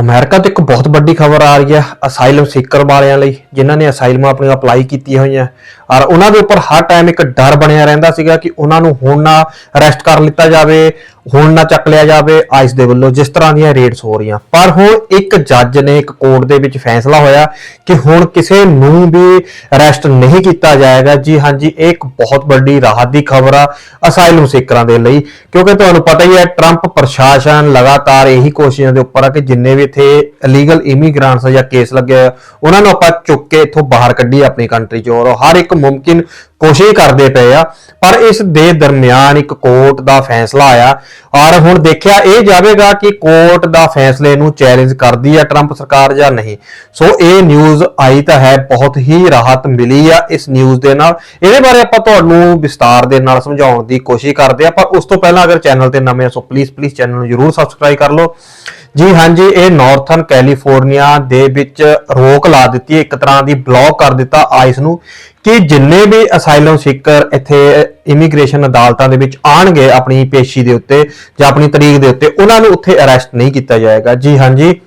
America ਤੋਂ ਇੱਕ ਬਹੁਤ ਵੱਡੀ ਖਬਰ ਆ ਰਹੀ ਹੈ ਅਸਾਈਲਮ ਸੀਕਰ ਵਾਲਿਆਂ ਲਈ, ਜਿਨ੍ਹਾਂ ਨੇ ਅਸਾਈਲਮ ਆਪਣੀਆਂ ਅਪਲਾਈ ਕੀਤੀਆਂ ਹੋਈਆਂ। ਔਰ ਉਹਨਾਂ ਦੇ ਉੱਪਰ ਹਰ ਟਾਈਮ ਇੱਕ ਡਰ ਬਣਿਆ ਰਹਿੰਦਾ ਸੀਗਾ ਕਿ ਉਹਨਾਂ ਨੂੰ ਹੁਣ ਨਾ ਅਰੈਸਟ ਕਰ ਲਿੱਤਾ ਜਾਵੇ, ਹੁਣ ਨਾ ਚੱਕ ਲਿਆ ਜਾਵੇ ਆਈਸ ਦੇ ਵੱਲੋਂ, ਜਿਸ ਤਰ੍ਹਾਂ ਦੀਆਂ ਰੇਡਸ ਹੋ ਰਹੀਆਂ। ਪਰ ਹੁਣ ਇੱਕ ਜੱਜ ਨੇ ਇੱਕ ਕੋਰਟ ਦੇ ਵਿੱਚ ਫੈਸਲਾ ਹੋਇਆ ਕਿ ਹੁਣ ਕਿਸੇ ਨੂੰ ਵੀ ਅਰੈਸਟ ਨਹੀਂ ਕੀਤਾ ਜਾਏਗਾ। ਜੀ ਹਾਂਜੀ ਇਹ ਇੱਕ ਬਹੁਤ ਵੱਡੀ ਰਾਹਤ ਦੀ ਖਬਰ ਆ ਅਸਾਈਲਮ ਸੀਕਰਾਂ ਦੇ ਲਈ। ਕਿਉਂਕਿ ਤੁਹਾਨੂੰ ਪਤਾ ਹੀ ਹੈ ਟਰੰਪ ਪ੍ਰਸ਼ਾਸਨ ਲਗਾਤਾਰ ਇਹੀ ਕੋਸ਼ਿਸ਼ਾਂ ਦੇ ਉੱਪਰ ਆ ਕਿ ਜਿੰਨੇ ਵੀ ਇੱਥੇ ਇਲੀਗਲ ਇਮੀਗ੍ਰੈਂਟਸ ਜਾਂ ਕੇਸ ਲੱਗੇ ਉਹਨਾਂ ਨੂੰ ਆਪਾਂ ਚੁੱਕ ਕੇ ਇੱਥੋਂ ਬਾਹਰ ਕੱਢੀ ਆਪਣੀ ਕੰਟਰੀ ਚੋਂ। ਔਰ ਹਰ ਇੱਕ ਮੁਮਕਿਨ ਕੋਸ਼ਿਸ਼ ਕਰਦੇ ਪਏ ਆ, ਪਰ ਇਸ ਦੇ ਦਰਮਿਆਨ ਇੱਕ ਕੋਰਟ ਦਾ ਫੈਸਲਾ ਆਇਆ। ਔਰ ਹੁਣ ਦੇਖਿਆ ਇਹ ਜਾਵੇਗਾ ਕਿ ਕੋਰਟ ਦਾ ਫੈਸਲੇ ਨੂੰ ਚੈਲੰਜ ਕਰਦੀ ਹੈ ਟਰੰਪ ਸਰਕਾਰ ਜਾਂ ਨਹੀਂ। ਸੋ ਇਹ ਨਿਊਜ਼ ਆਈ ਤਾਂ ਹੈ, ਬਹੁਤ ਹੀ ਰਾਹਤ ਮਿਲੀ ਆ ਇਸ ਨਿਊਜ਼ ਦੇ ਨਾਲ। ਇਹਦੇ ਬਾਰੇ ਆਪਾਂ ਤੁਹਾਨੂੰ ਵਿਸਤਾਰ ਦੇ ਨਾਲ ਸਮਝਾਉਣ ਦੀ ਕੋਸ਼ਿਸ਼ ਕਰਦੇ ਆ, ਪਰ ਉਸ ਤੋਂ ਪਹਿਲਾਂ ਅਗਰ ਚੈਨਲ ਤੇ ਨਵੇਂ ਹੋ ਸੋ ਪਲੀਜ਼ ਪਲੀਜ਼ ਚੈਨਲ ਨੂੰ ਜਰੂਰ ਸਬਸਕ੍ਰਾਈਬ ਕਰ ਲਓ। ਜੀ ਹਾਂਜੀ, ਇਹ ਨਾਰਥਰਨ ਕੈਲੀਫੋਰਨੀਆ ਦੇ ਵਿੱਚ ਰੋਕ ਲਾ ਦਿੱਤੀ ਹੈ, ਇੱਕ ਤਰ੍ਹਾਂ ਦੀ ਬਲੌਕ ਕਰ ਦਿੱਤਾ ਆਈਸ ਨੂੰ ਕਿ ਜਿੰਨੇ ਵੀ ਅਸਾਈਲਮ ਸੀਕਰ ਇੱਥੇ ਇਮੀਗ੍ਰੇਸ਼ਨ ਅਦਾਲਤਾਂ ਦੇ ਵਿੱਚ ਆਣਗੇ ਆਪਣੀ ਪੇਸ਼ੀ ਦੇ ਉੱਤੇ ਜਾਂ ਆਪਣੀ ਤਰੀਕ ਦੇ ਉੱਤੇ, ਉਹਨਾਂ ਨੂੰ ਉੱਥੇ ਅਰੈਸਟ ਨਹੀਂ ਕੀਤਾ ਜਾਏਗਾ। ਜੀ ਹਾਂਜੀ,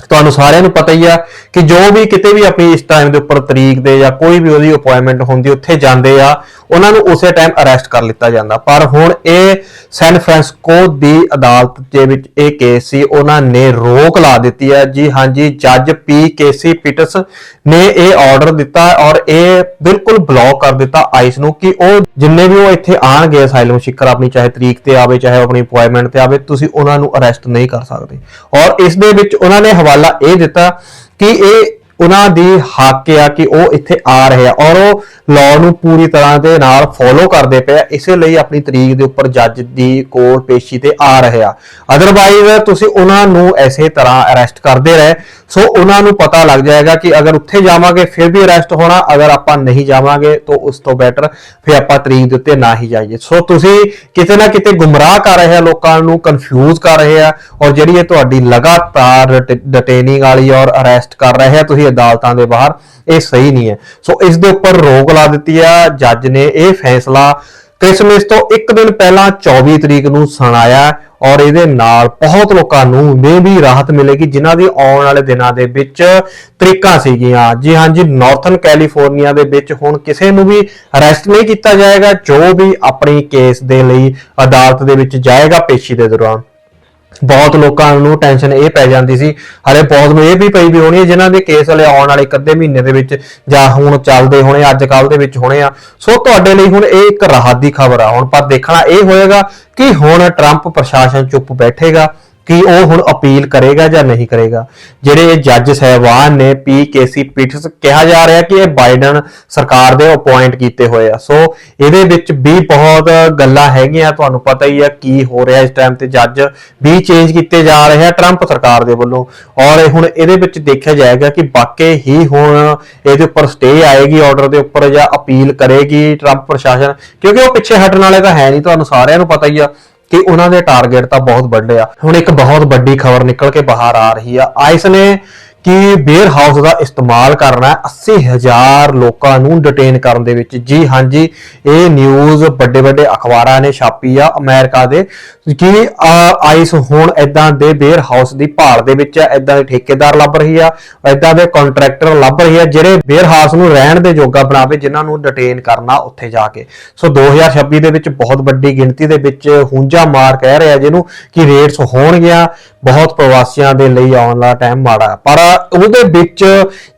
ਤੁਹਾਨੂੰ ਸਾਰਿਆਂ ਨੂੰ ਪਤਾ ਹੀ ਆ ਕਿ ਜੋ ਵੀ ਕਿਤੇ ਵੀ ਆਪਣੀ ਇਸ ਟਾਈਮ ਦੇ ਉੱਪਰ ਤਰੀਕ ਦੇ ਜਾਂ ਕੋਈ ਵੀ ਉਹਦੀ ਅਪਾਇੰਟਮੈਂਟ ਹੁੰਦੀ, ਉੱਥੇ ਜਾਂਦੇ ਆ। ਉਹਨਾਂ ਨੂੰ ਉਸੇ ਟਾਈਮ ਅਰੈਸਟ ਕਰ ਲਿੱਤਾ ਜਾਂਦਾ। ਪਰ ਹੁਣ ਇਹ ਸੈਨ ਫਰਾਂਸਿਸਕੋ ਦੀ ਅਦਾਲਤ ਦੇ ਵਿੱਚ ਇਹ ਕੇਸ ਸੀ, ਉਹਨਾਂ ਨੇ ਰੋਕ ਲਾ ਦਿੱਤੀ ਹੈ। ਜੀ ਹਾਂਜੀ, ਜੱਜ ਪੀ ਕੇਸੀ ਪਿਟਸ ਨੇ ਇਹ ਆਰਡਰ ਦਿੱਤਾ ਔਰ ਇਹ ਬਿਲਕੁਲ ਬਲੌਕ ਕਰ ਦਿੱਤਾ ਆਈਸ ਨੂੰ ਕਿ ਉਹ ਜਿੰਨੇ ਵੀ ਉਹ ਇੱਥੇ ਆਣਗੇ ਅਸਾਈਲਮ ਸ਼ਿਕਰ ਆਪਣੀ, ਚਾਹੇ ਤਰੀਕ ਤੇ ਆਵੇ, ਚਾਹੇ ਉਹ ਆਪਣੀ ਅਪਾਇੰਟਮੈਂਟ ਤੇ ਆਵੇ, ਤੁਸੀਂ ਉਹਨਾਂ ਨੂੰ ਅਰੈਸਟ ਨਹੀਂ ਕਰ ਸਕਦੇ। ਔਰ ਇਸ ਦੇ ਵਿੱਚ ਉਹਨਾਂ ਨੇ ਹਵਾਲਾ ਇਹ ਦਿੱਤਾ ਕਿ ਇਹ ਉਹਨਾਂ ਦੀ ਹੱਕ ਆ ਕਿ ਉਹ ਇੱਥੇ ਆ ਰਹੇ ਆ ਔਰ ਉਹ ਲਾਅ ਨੂੰ ਪੂਰੀ ਤਰ੍ਹਾਂ ਦੇ ਨਾਲ ਫੋਲੋ ਕਰਦੇ ਪਏ ਇਸੇ ਲਈ ਆਪਣੀ ਤਰੀਕ ਦੇ ਉੱਪਰ ਜੱਜ ਦੀ ਕੋਰਟ ਪੇਸ਼ੀ ਤੇ ਆ ਰਹੇ ਆ। ਅਦਰਵਾਈਜ਼ ਤੁਸੀਂ ਉਹਨਾਂ ਨੂੰ ਐਸੇ ਤਰ੍ਹਾਂ ਅਰੈਸਟ ਕਰਦੇ ਰਹੇ। ਸੋ ਉਹਨਾਂ ਨੂੰ ਪਤਾ ਲੱਗ ਜਾਏਗਾ ਕਿ ਅਗਰ ਉੱਥੇ ਜਾਵਾਂਗੇ, ਫਿਰ ਵੀ ਅਰੈਸਟ ਹੋਣਾ, ਅਗਰ ਆਪਾਂ ਨਹੀਂ ਜਾਵਾਂਗੇ, ਤਾਂ ਉਸ ਤੋਂ ਬੈਟਰ ਫਿਰ ਆਪਾਂ ਤਰੀਕ ਦੇ ਉੱਤੇ ਨਾ ਹੀ ਜਾਈਏ। ਸੋ ਤੁਸੀਂ ਕਿਤੇ ਨਾ ਕਿਤੇ ਗੁੰਮਰਾਹ ਕਰ ਰਹੇ ਆ, ਲੋਕਾਂ ਨੂੰ ਕਨਫਿਊਜ਼ ਕਰ ਰਹੇ ਆ, ਔਰ ਜਿਹੜੀ ਇਹ ਤੁਹਾਡੀ ਲਗਾਤਾਰ ਡਿਟੇਨਿੰਗ ਵਾਲੀ ਔਰ ਅਰੈਸਟ ਕਰ ਰਹੇ ਆ, ਤੁਸੀਂ ਅਦਾਲਤਾਂ ਦੇ ਬਾਹਰ, ਇਹ ਸਹੀ ਨਹੀਂ ਹੈ। ਸੋ ਇਸ ਦੇ ਉੱਪਰ ਰੋਕ ਲਾ ਦਿੱਤੀ ਆ, ਜੱਜ ਨੇ ਇਹ ਫੈਸਲਾ ਕ੍ਰਿਸਮਸ ਤੋਂ ਇੱਕ ਦਿਨ ਪਹਿਲਾਂ 24 ਤਰੀਕ ਨੂੰ ਸੁਣਾਇਆ ਔਰ ਇਹਦੇ ਨਾਲ ਬਹੁਤ ਲੋਕਾਂ ਨੂੰ ਮੇ ਵੀ ਰਾਹਤ ਮਿਲੇਗੀ, ਜਿਨ੍ਹਾਂ ਦੀ ਆਉਣ ਵਾਲੇ ਦਿਨਾਂ ਦੇ ਵਿੱਚ ਤਰੀਕਾਂ ਸੀਗੀਆਂ। ਜੀ ਹਾਂਜੀ ਨਾਰਥਰਨ ਕੈਲੀਫੋਰਨੀਆ ਦੇ ਵਿੱਚ ਹੁਣ ਕਿਸੇ ਨੂੰ ਵੀ ਅਰੈਸਟ ਨਹੀਂ ਕੀਤਾ ਜਾਏਗਾ, ਜੋ ਵੀ ਆਪਣੀ ਕੇਸ ਦੇ ਲਈ ਅਦਾਲਤ ਦੇ ਵਿੱਚ ਜਾਏਗਾ ਪੇਸ਼ੀ ਦੇ ਦੌਰਾਨ। ਬਹੁਤ ਲੋਕਾਂ ਨੂੰ ਟੈਨਸ਼ਨ ਇਹ ਪੈ ਜਾਂਦੀ ਸੀ। ਹਲੇ ਬਹੁਤ ਨੂੰ ਇਹ ਵੀ ਪਈ ਵੀ ਹੋਣੀ ਹੈ, ਜਿਨ੍ਹਾਂ ਦੇ ਕੇਸ ਹਲੇ ਆਉਣ ਵਾਲੇ ਇੱਕ ਅੱਧੇ ਮਹੀਨੇ ਦੇ ਵਿੱਚ ਜਾਂ ਹੁਣ ਚੱਲਦੇ ਹੋਣੇ, ਅੱਜ ਕੱਲ ਦੇ ਵਿੱਚ ਹੋਣੇ ਆ। ਸੋ ਤੁਹਾਡੇ ਲਈ ਹੁਣ ਇਹ ਇੱਕ ਰਾਹਤ ਦੀ ਖਬਰ ਆ। ਹੁਣ ਪਰ ਦੇਖਣਾ ਇਹ ਹੋਏਗਾ ਕਿ ਹੁਣ ਟਰੰਪ ਪ੍ਰਸ਼ਾਸਨ ਚੁੱਪ ਬੈਠੇਗਾ। ਕਿ ਉਹ ਹੁਣ ਅਪੀਲ ਕਰੇਗਾ ਜਾਂ ਨਹੀਂ ਕਰੇਗਾ। ਜਿਹੜੇ ਇਹ ਜੱਜ ਸਹਿਬਾਨ ਨੇ ਪੀ ਕੇਸੀ ਪਿਟਸ ਕਿਹਾ ਜਾ ਰਿਹਾ ਕਿ ਇਹ ਬਾਈਡਨ ਸਰਕਾਰ ਦੇ ਅਪਾਇੰਟ ਕੀਤੇ ਹੋਏ ਆ। ਸੋ ਇਹਦੇ ਵਿੱਚ ਵੀ ਬਹੁਤ ਗੱਲਾਂ ਹੈਗੀਆਂ, ਤੁਹਾਨੂੰ ਪਤਾ ਹੀ ਆ ਕੀ ਹੋ ਰਿਹਾ ਇਸ ਟਾਈਮ ਤੇ। ਜੱਜ ਵੀ ਚੇਂਜ ਕੀਤੇ ਜਾ ਰਹੇ ਆ ਟਰੰਪ ਸਰਕਾਰ ਦੇ ਵੱਲੋਂ। ਔਰ ਹੁਣ ਇਹਦੇ ਵਿੱਚ ਦੇਖਿਆ ਜਾਏਗਾ ਕਿ ਵਾਕਈ ਹੀ ਹੁਣ ਇਹਦੇ ਉੱਪਰ ਸਟੇ ਆਏਗੀ ਆਰਡਰ ਦੇ ਉੱਪਰ ਜਾਂ ਅਪੀਲ ਕਰੇਗੀ ਟਰੰਪ ਪ੍ਰਸ਼ਾਸਨ। ਕਿਉਂਕਿ ਉਹ ਪਿੱਛੇ ਹਟਣ ਵਾਲੇ ਤਾਂ ਹੈ ਨਹੀਂ, ਤੁਹਾਨੂੰ ਸਾਰਿਆਂ ਨੂੰ ਪਤਾ ਹੀ ਆ। ਕਿ ਉਹਨਾਂ ਦੇ ਟਾਰਗੇਟ ਤਾਂ ਬਹੁਤ ਵੱਡੇ ਆ। ਹੁਣ ਇੱਕ ਬਹੁਤ ਵੱਡੀ ਖਬਰ ਨਿਕਲ ਕੇ ਬਾਹਰ ਆ ਰਹੀ ਆ। ਆਈਸ ਨੇ ਕਿ ਬੇਅਰ ਹਾਊਸ ਦਾ ਇਸਤੇਮਾਲ ਕਰਨਾ ਹੈ। 80000 ਲੋਕਾਂ ਨੂੰ ਡਿਟੇਨ ਕਰਨ ਦੇ ਵਿੱਚ। ਜੀ ਹਾਂਜੀ ਇਹ ਨਿਊਜ਼ ਵੱਡੇ ਵੱਡੇ ਅਖਬਾਰਾਂ ਨੇ ਛਾਪੀ ਆ ਅਮਰੀਕਾ ਦੇ ਕਿ ਆਈਸ ਹੁਣ ਇਦਾਂ ਦੇ ਬੇਅਰ ਹਾਊਸ ਦੀ ਭਾਲ ਦੇ ਵਿੱਚ ਆ। ਇਦਾਂ ਦੇ ਠੇਕੇਦਾਰ ਲੱਭ ਰਹੀ ਆ ਇਦਾਂ ਦੇ ਕੰਟਰੈਕਟਰ ਲੱਭ ਰਹੀ ਆ, ਜਿਹੜੇ ਬੇਅਰ ਹਾਊਸ ਨੂੰ ਰਹਿਣ ਦੇ ਯੋਗਾ ਬਣਾਵੇ, ਜਿਨ੍ਹਾਂ ਨੂੰ ਡਿਟੇਨ ਕਰਨਾ ਉੱਥੇ ਜਾ ਕੇ। ਸੋ 2026 ਦੇ ਵਿੱਚ ਬਹੁਤ ਵੱਡੀ ਗਿਣਤੀ ਦੇ ਵਿੱਚ ਹੁੰਜਾ ਮਾਰ ਕਹਿ ਰਿਹਾ ਜਿਹਨੂੰ ਕਿ ਰੇਟਸ ਹੋਣਗੀਆਂ। ਬਹੁਤ ਪ੍ਰਵਾਸੀਆਂ ਦੇ ਲਈ ਆਉਣ ਵਾਲਾ ਟਾਈਮ ਮਾੜਾ ਪਰ ਉਹਦੇ ਵਿੱਚ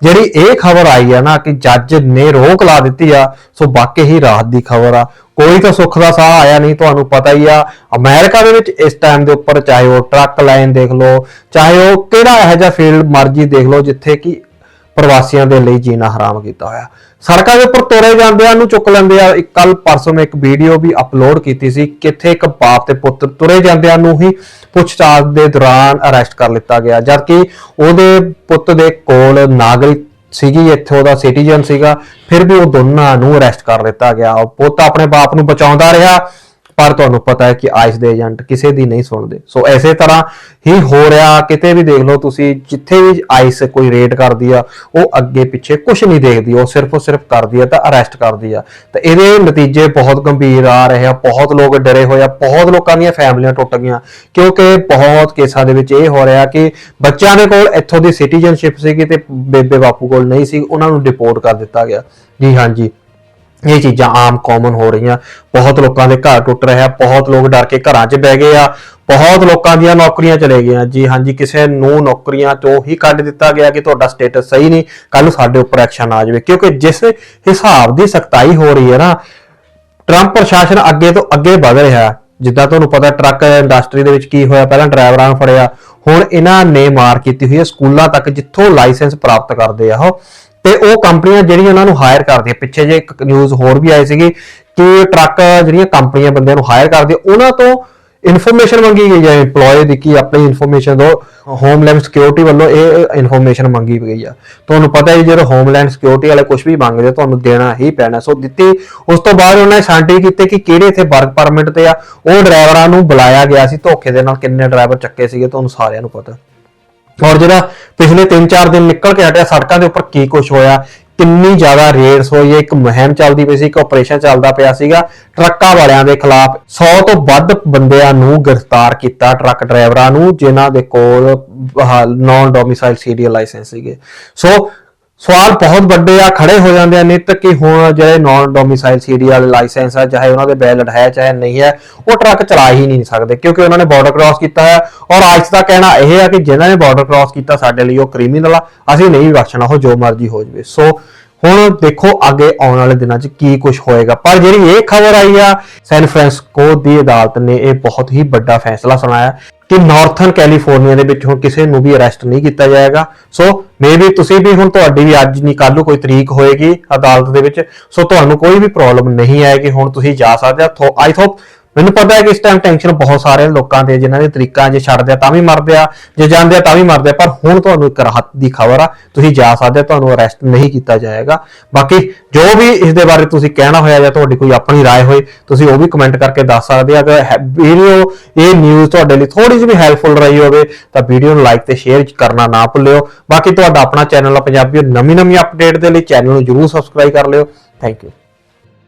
ਜਿਹੜੀ ਇਹ ਖਬਰ ਆਈ ਆ ਨਾ ਕਿ ਜੱਜ ਨੇ ਰੋਕ ਲਾ ਦਿੱਤੀ ਆ, ਸੋ ਵਾਕਈ ਹੀ ਰਾਹਤ ਦੀ ਖਬਰ ਆ। ਕੋਈ ਤਾਂ ਸੁੱਖ ਦਾ ਸਾਹ ਆਇਆ ਨਹੀਂ, ਤੁਹਾਨੂੰ ਪਤਾ ਹੀ ਆ। ਅਮਰੀਕਾ ਦੇ ਵਿੱਚ ਇਸ ਟਾਈਮ ਦੇ ਉੱਪਰ ਚਾਹੇ ਉਹ ਟਰੱਕ ਲਾਈਨ ਦੇਖ ਲਓ, ਚਾਹੇ ਉਹ ਕਿਹੜਾ ਇਹੋ ਜਿਹਾ ਫੀਲਡ ਮਰਜ਼ੀ ਦੇਖ ਲਓ, ਜਿੱਥੇ ਕਿ ਪ੍ਰਵਾਸੀਆਂ ਦੇ ਲਈ ਜੀਣਾ ਹਰਾਮ ਕੀਤਾ ਹੋਇਆ। ਸੜਕਾਂ ਦੇ ਉੱਪਰ ਤੁਰੇ ਜਾਂਦਿਆਂ ਨੂੰ ਚੁੱਕ ਲੈਂਦੇ ਆ। ਇੱਕ ਕੱਲ ਪਰਸੋਂ ਮੈਂ ਇੱਕ ਵੀਡੀਓ ਵੀ ਅਪਲੋਡ ਕੀਤੀ ਸੀ, ਕਿੱਥੇ ਇੱਕ ਬਾਪ ਤੇ ਪੁੱਤ ਤੁਰੇ ਜਾਂਦਿਆਂ ਨੂੰ ਹੀ ਪੁੱਛਤਾਛ ਦੇ ਦੌਰਾਨ ਅਰੈਸਟ ਕਰ ਲਿੱਤਾ ਗਿਆ। ਜਦਕਿ ਉਹਦੇ ਪੁੱਤ ਦੇ ਕੋਲ ਨਾਗਰਿਕ ਸੀਗੀ, ਇੱਥੇ ਉਹਦਾ ਸਿਟੀਜ਼ਨ ਸੀਗਾ, ਫਿਰ ਵੀ ਉਹ ਦੋਨਾਂ ਨੂੰ ਅਰੈਸਟ ਕਰ ਦਿੱਤਾ ਗਿਆ। ਉਹ ਪੁੱਤ ਆਪਣੇ ਬਾਪ ਨੂੰ ਬਚਾਉਂਦਾ ਰਿਹਾ। ਪਰ ਤੁਹਾਨੂੰ ਪਤਾ ਹੈ ਕਿ ਆਈਸ ਦੇ ਏਜੰਟ ਕਿਸੇ ਦੀ ਨਹੀਂ ਸੁਣਦੇ। ਸੋ ਐਸੇ ਤਰ੍ਹਾਂ ਹੀ ਹੋ ਰਿਹਾ, ਕਿਤੇ ਵੀ ਦੇਖ ਲਓ ਤੁਸੀਂ, ਜਿੱਥੇ ਵੀ ਆਈਸ ਕੋਈ ਰੇਡ ਕਰਦੀ ਆ, ਉਹ ਅੱਗੇ ਪਿੱਛੇ ਕੁਝ ਨਹੀਂ ਦੇਖਦੀ, ਉਹ ਸਿਰਫ ਉਹ ਸਿਰਫ ਕਰਦੀ ਆ ਤਾਂ ਅਰੈਸਟ ਕਰਦੀ ਆ। ਤਾਂ ਇਹਦੇ ਨਤੀਜੇ ਬਹੁਤ ਗੰਭੀਰ ਆ ਰਹੇ ਆ, ਬਹੁਤ ਲੋਕ ਡਰੇ ਹੋਏ ਆ, ਬਹੁਤ ਲੋਕਾਂ ਦੀਆਂ ਫੈਮਲੀਆਂ ਟੁੱਟ ਗਈਆਂ। ਕਿਉਂਕਿ ਬਹੁਤ ਕੇਸਾਂ ਦੇ ਵਿੱਚ ਇਹ ਹੋ ਰਿਹਾ ਕਿ ਬੱਚਿਆਂ ਦੇ ਕੋਲ ਇੱਥੋਂ ਦੀ ਸਿਟੀਜ਼ਨਸ਼ਿਪ ਸੀਗੀ ਤੇ ਬੇਬੇ ਬਾਪੂ ਕੋਲ ਨਹੀਂ ਸੀ, ਉਹਨਾਂ ਨੂੰ ਡਿਪੋਰਟ ਕਰ ਦਿੱਤਾ ਗਿਆ। ਜੀ ਹਾਂਜੀ ਇਹ ਚੀਜ਼ਾਂ ਆਮ ਕਾਮਨ ਹੋ ਰਹੀਆਂ। ਬਹੁਤ ਲੋਕਾਂ ਦੇ ਘਰ ਟੁੱਟ ਰਿਹਾ ਬਹੁਤ ਲੋਕ ਡਰ ਕੇ ਘਰਾਂ 'ਚ ਬਹਿ ਗਏ ਆ, ਬਹੁਤ ਲੋਕਾਂ ਦੀਆਂ ਨੌਕਰੀਆਂ ਚਲੇ ਗਈਆਂ। ਜੀ ਹਾਂਜੀ ਕਿਸੇ ਨੂੰ ਨੌਕਰੀਆਂ ਤੋਂ ਹੀ ਕੱਢ ਦਿੱਤਾ ਗਿਆ ਕਿ ਤੁਹਾਡਾ ਸਟੇਟਸ ਸਹੀ ਨਹੀਂ ਕੱਲ ਨੂੰ ਸਾਡੇ ਉੱਪਰ ਐਕਸ਼ਨ ਆ ਜਾਵੇ। ਕਿਉਂਕਿ ਜਿਸ ਹਿਸਾਬ ਦੀ ਸਖਤਾਈ ਹੋ ਰਹੀ ਹੈ ਨਾ ਟਰੰਪ ਪ੍ਰਸ਼ਾਸਨ ਅੱਗੇ ਤੋਂ ਅੱਗੇ ਵਧ ਰਿਹਾ ਜਿੱਦਾਂ ਤੁਹਾਨੂੰ ਪਤਾ ਟਰੱਕ ਇੰਡਸਟਰੀ ਦੇ ਵਿੱਚ ਕੀ ਹੋਇਆ, ਪਹਿਲਾਂ ਡਰਾਈਵਰਾਂ ਨੂੰ ਫੜਿਆ, ਹੁਣ ਇਹਨਾਂ ਨੇ ਮਾਰ ਕੀਤੀ ਹੋਈ ਹੈ। ਸਕੂਲਾਂ ਤੱਕ ਜਿੱਥੋਂ ਲਾਇਸੈਂਸ ਪ੍ਰਾਪਤ ਕਰਦੇ ਆ ਉਹ ਤੇ ਉਹ ਕੰਪਨੀਆਂ ਜਿਹੜੀਆਂ ਉਹਨਾਂ ਨੂੰ ਹਾਇਰ ਕਰਦੀਆਂ, ਪਿੱਛੇ ਜੇ ਇੱਕ ਨਿਊਜ਼ ਹੋਰ ਵੀ ਆਈ ਸੀਗੀ ਕਿ ਟਰੱਕ ਜਿਹੜੀਆਂ ਕੰਪਨੀਆਂ ਬੰਦਿਆਂ ਨੂੰ ਹਾਇਰ ਕਰਦੀਆਂ ਉਹਨਾਂ ਤੋਂ ਇਨਫੋਰਮੇਸ਼ਨ ਮੰਗੀ ਗਈ ਹੈ EMPLOYE ਦੀ ਕਿ ਆਪਣੀ ਇਨਫੋਰਮੇਸ਼ਨ ਦੋ ਹੋਮਲੈਂਡ ਸਿਕਿਉਰਿਟੀ ਵੱਲੋਂ ਇਹ ਇਨਫੋਰਮੇਸ਼ਨ ਮੰਗੀ ਗਈ ਆ। ਤੁਹਾਨੂੰ ਪਤਾ ਹੈ ਜਦੋਂ ਹੋਮਲੈਂਡ ਸਿਕਿਉਰਿਟੀ ਵਾਲੇ ਕੁਝ ਵੀ ਮੰਗਦੇ ਤੁਹਾਨੂੰ ਦੇਣਾ ਹੀ ਪੈਣਾ। ਸੋ ਦਿੱਤੀ, ਉਸ ਤੋਂ ਬਾਅਦ ਉਹਨਾਂ ਨੇ ਸਾਂਟੀ ਕੀਤੇ ਕਿ ਕਿਹੜੇ ਇੱਥੇ ਵਰਕ ਪਰਮਿਟ ਤੇ ਆ, ਉਹ ਡਰਾਈਵਰਾਂ ਨੂੰ ਬੁਲਾਇਆ ਗਿਆ ਸੀ, ਧੋਖੇ ਦੇ ਨਾਲ ਕਿੰਨੇ ਡਰਾਈਵਰ ਚੱਕੇ ਸੀਗੇ, ਤੁਹਾਨੂੰ ਸਾਰਿਆਂ ਨੂੰ ਪਤਾ। ਔਰ ਜਿਹੜਾ ਪਿਛਲੇ 3-4 ਦਿਨ ਨਿਕਲ ਕੇ ਹਟਿਆ, ਸੜਕਾਂ ਦੇ ਉੱਪਰ ਕੀ ਕੁਝ ਹੋਇਆ? ਕਿੰਨੀ ਜ਼ਿਆਦਾ ਰੇਡਸ ਹੋਈ ਹੈ, ਇੱਕ ਮੁਹਿੰਮ ਚੱਲਦੀ ਪਈ ਸੀ, ਇੱਕ ਆਪਰੇਸ਼ਨ ਚੱਲਦਾ ਪਿਆ ਸੀਗਾ। ਟਰੱਕਾਂ ਵਾਲਿਆਂ ਦੇ ਖਿਲਾਫ 100 ਤੋਂ ਵੱਧ ਬੰਦਿਆਂ ਨੂੰ ਗ੍ਰਿਫਤਾਰ ਕੀਤਾ ਟਰੱਕ ਡਰਾਈਵਰਾਂ ਨੂੰ, ਜਿਨ੍ਹਾਂ ਦੇ ਕੋਲ ਨਾਨ ਡੋਮਿਸਾਈਲ ਸੀਰੀਅਲ ਲਾਇਸੈਂਸ ਸੀਗੇ। ਸੋ ਸਵਾਲ ਬਹੁਤ ਵੱਡੇ ਆ, ਖੜੇ ਹੋ ਜਾਂਦੇ ਆ ਨਿਤ ਕਿ ਹੁਣ ਜਿਹੜੇ ਨਾਨ ਡੋਮਿਸਾਈਲ ਸੀਰੀਅਲ ਲਾਇਸੈਂਸ ਆ, ਚਾਹੇ ਉਹਨਾਂ ਦੇ ਬੈਲਟ ਹੈ, ਚਾਹੇ ਨਹੀਂ ਹੈ, ਉਹ ਟਰੱਕ ਚਲਾ ਹੀ ਨਹੀਂ ਸਕਦੇ ਕਿਉਂਕਿ ਉਹਨਾਂ ਨੇ ਬਾਰਡਰ ਕ੍ਰਾਸ ਕੀਤਾ ਹੈ ਔਰ ਅੱਜ ਦਾ ਕਹਿਣਾ ਇਹ ਆ ਕਿ ਜਿਨ੍ਹਾਂ ਨੇ ਬਾਰਡਰ ਕ੍ਰਾਸ ਕੀਤਾ ਸਾਡੇ ਲਈ ਉਹ ਕ੍ਰਿਮੀਨਲ ਆ, ਅਸੀਂ ਨਹੀਂ ਬਖਸ਼ਣਾ, ਉਹ ਜੋ ਮਰਜ਼ੀ ਹੋ ਜਾਵੇ। ਸੋ ਹੁਣ ਦੇਖੋ ਅੱਗੇ ਆਉਣ ਵਾਲੇ ਦਿਨਾਂ 'ਚ ਕੀ ਕੁਝ ਹੋਏਗਾ। ਪਰ ਜਿਹੜੀ ਇਹ ਖਬਰ ਆਈ ਆ ਸੈਨ ਫ੍ਰਾਂਸਿਸਕੋ ਦੀ ਅਦਾਲਤ ਨੇ ਇਹ ਬਹੁਤ ਹੀ ਵੱਡਾ ਫੈਸਲਾ ਸੁਣਾਇਆ। ਕਿ ਨਾਰਥਰਨ ਕੈਲੀਫੋਰਨੀਆ ਦੇ ਵਿੱਚ ਹੁਣ ਕਿਸੇ ਨੂੰ ਵੀ ਅਰੈਸਟ ਨਹੀਂ ਕੀਤਾ ਜਾਏਗਾ। ਸੋ ਮੇਬੀ ਤੁਸੀਂ ਵੀ ਹੁਣ ਤੁਹਾਡੀ ਵੀ ਅੱਜ ਨਹੀਂ ਕੱਲ ਨੂੰ ਕੋਈ ਤਰੀਕ ਹੋਏਗੀ ਅਦਾਲਤ ਦੇ ਵਿੱਚ ਸੋ ਤੁਹਾਨੂੰ ਕੋਈ ਵੀ ਪ੍ਰੋਬਲਮ ਨਹੀਂ ਆਏਗੀ, ਹੁਣ ਤੁਸੀਂ ਜਾ ਸਕਦੇ ਹੋ। ਆਈ ਥੋਪ ਮੈਨੂੰ ਪਤਾ ਹੈ ਕਿ ਇਸ ਟਾਈਮ ਟੈਨਸ਼ਨ ਬਹੁਤ ਸਾਰੇ ਲੋਕਾਂ ਤੇ ਜਿਨ੍ਹਾਂ ਦੇ ਤਰੀਕਾਂ ਜੇ ਛੱਡਦੇ ਆ ਤਾਂ ਵੀ ਮਰਦੇ ਆ ਜੇ ਜਾਂਦੇ ਆ ਤਾਂ ਵੀ ਮਰਦੇ ਆ ਪਰ ਹੁਣ ਤੁਹਾਨੂੰ ਇੱਕ ਰਾਹਤ ਦੀ ਖਬਰ ਆ ਤੁਸੀਂ ਜਾ ਸਕਦੇ ਆ ਤੁਹਾਨੂੰ ਅਰੈਸਟ ਨਹੀਂ ਕੀਤਾ ਜਾਏਗਾ ਬਾਕੀ ਜੋ ਵੀ ਇਸ ਦੇ ਬਾਰੇ ਤੁਸੀਂ ਕਹਿਣਾ ਹੋਇਆ ਜਾਂ ਤੁਹਾਡੀ ਕੋਈ ਆਪਣੀ رائے ਹੋਏ ਤੁਸੀਂ ਉਹ ਵੀ ਕਮੈਂਟ ਕਰਕੇ ਦੱਸ ਸਕਦੇ ਆ ਅਗਰ ਵੀਡੀਓ ਇਹ ਨਿਊਜ਼ ਤੁਹਾਡੇ ਲਈ ਥੋੜੀ ਜਿਹੀ ਵੀ ਹੈਲਪਫੁਲ ਰਹੀ ਹੋਵੇ ਤਾਂ ਵੀਡੀਓ ਨੂੰ ਲਾਈਕ ਤੇ ਸ਼ੇਅਰ ਕਰਨਾ ਨਾ ਭੁੱਲਿਓ ਬਾਕੀ ਤੁਹਾਡਾ ਆਪਣਾ ਚੈਨਲ ਆ ਪੰਜਾਬੀ ਨਵੀਂ ਨਵੀਂ ਅਪਡੇਟ ਦੇ ਲਈ ਚੈਨਲ ਨੂੰ ਜਰੂਰ ਸਬਸਕ੍ਰਾਈਬ ਕਰ ਲਿਓ ਥੈਂਕ ਯੂ